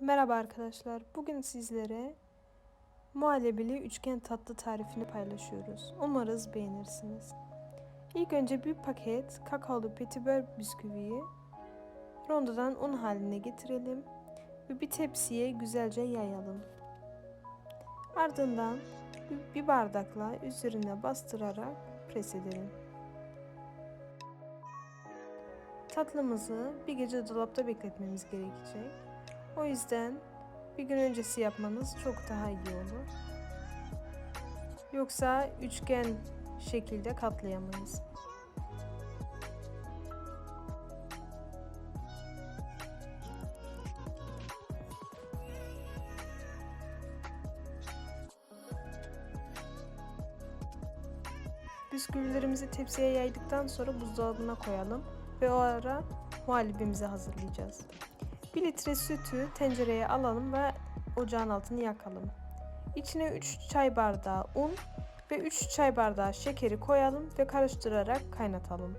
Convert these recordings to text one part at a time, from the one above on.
Merhaba arkadaşlar. Bugün sizlere muhallebili üçgen tatlı tarifini paylaşıyoruz. Umarız beğenirsiniz. İlk önce bir paket kakaolu petibör bisküviyi rondodan un haline getirelim ve bir tepsiye güzelce yayalım. Ardından bir bardakla üzerine bastırarak pres edelim. Tatlımızı bir gece dolapta bekletmemiz gerekecek. O yüzden bir gün öncesi yapmanız çok daha iyi olur. Yoksa üçgen şekilde katlayamayız. Bisküvilerimizi tepsiye yaydıktan sonra buzdolabına koyalım ve o ara muhallebimizi hazırlayacağız. 1 litre sütü tencereye alalım ve ocağın altını yakalım. İçine 3 çay bardağı un ve 3 çay bardağı şekeri koyalım ve karıştırarak kaynatalım.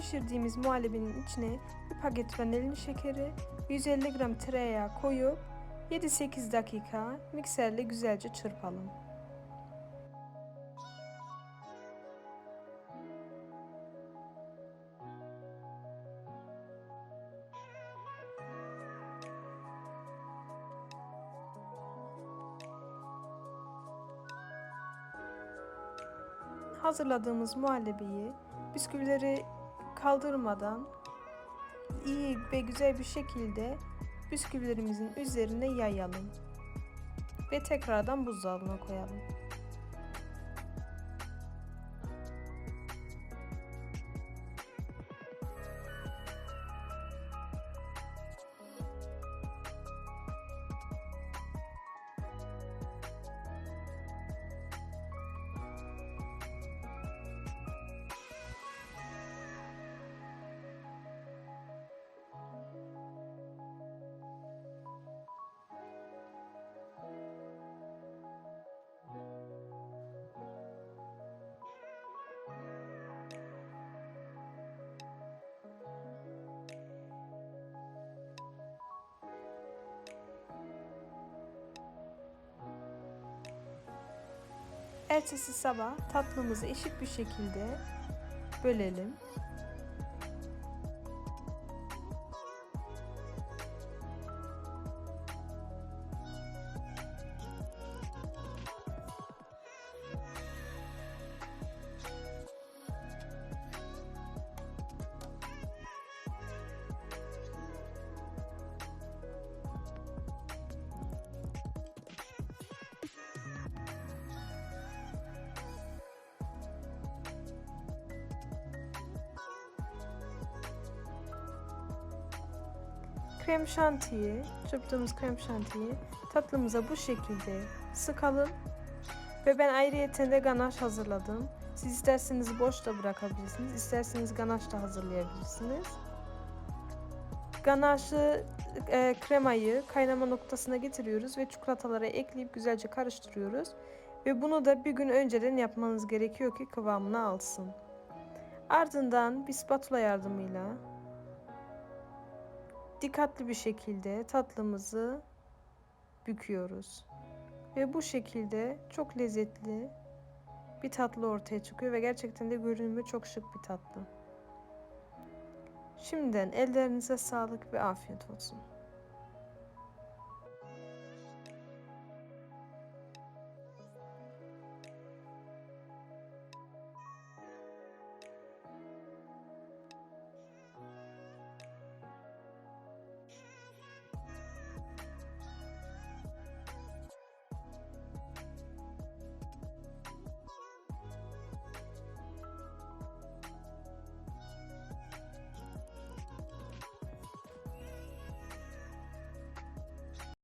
Pişirdiğimiz muhallebinin içine bir paket vanilin şekeri, 150 gram tereyağı koyup 7-8 dakika mikserle güzelce çırpalım. Hazırladığımız muhallebiyi bisküvileri kaldırmadan iyi ve güzel bir şekilde bisküvilerimizin üzerine yayalım ve tekrardan buzdolabına koyalım. Ertesi sabah tatlımızı eşit bir şekilde bölelim. Krem şantiyi, çırptığımız krem şantiyi tatlımıza bu şekilde sıkalım. Ve ben ayrıyeten de ganaj hazırladım. Siz isterseniz boş da bırakabilirsiniz. isterseniz ganaj da hazırlayabilirsiniz. Ganajlı e, kremayı kaynama noktasına getiriyoruz ve çikolatalara ekleyip güzelce karıştırıyoruz. Ve bunu da bir gün önceden yapmanız gerekiyor ki kıvamını alsın. Ardından bir spatula yardımıyla dikkatli bir şekilde tatlımızı büküyoruz. Ve bu şekilde çok lezzetli bir tatlı ortaya çıkıyor ve gerçekten de görünümü çok şık bir tatlı. Şimdiden ellerinize sağlık ve afiyet olsun.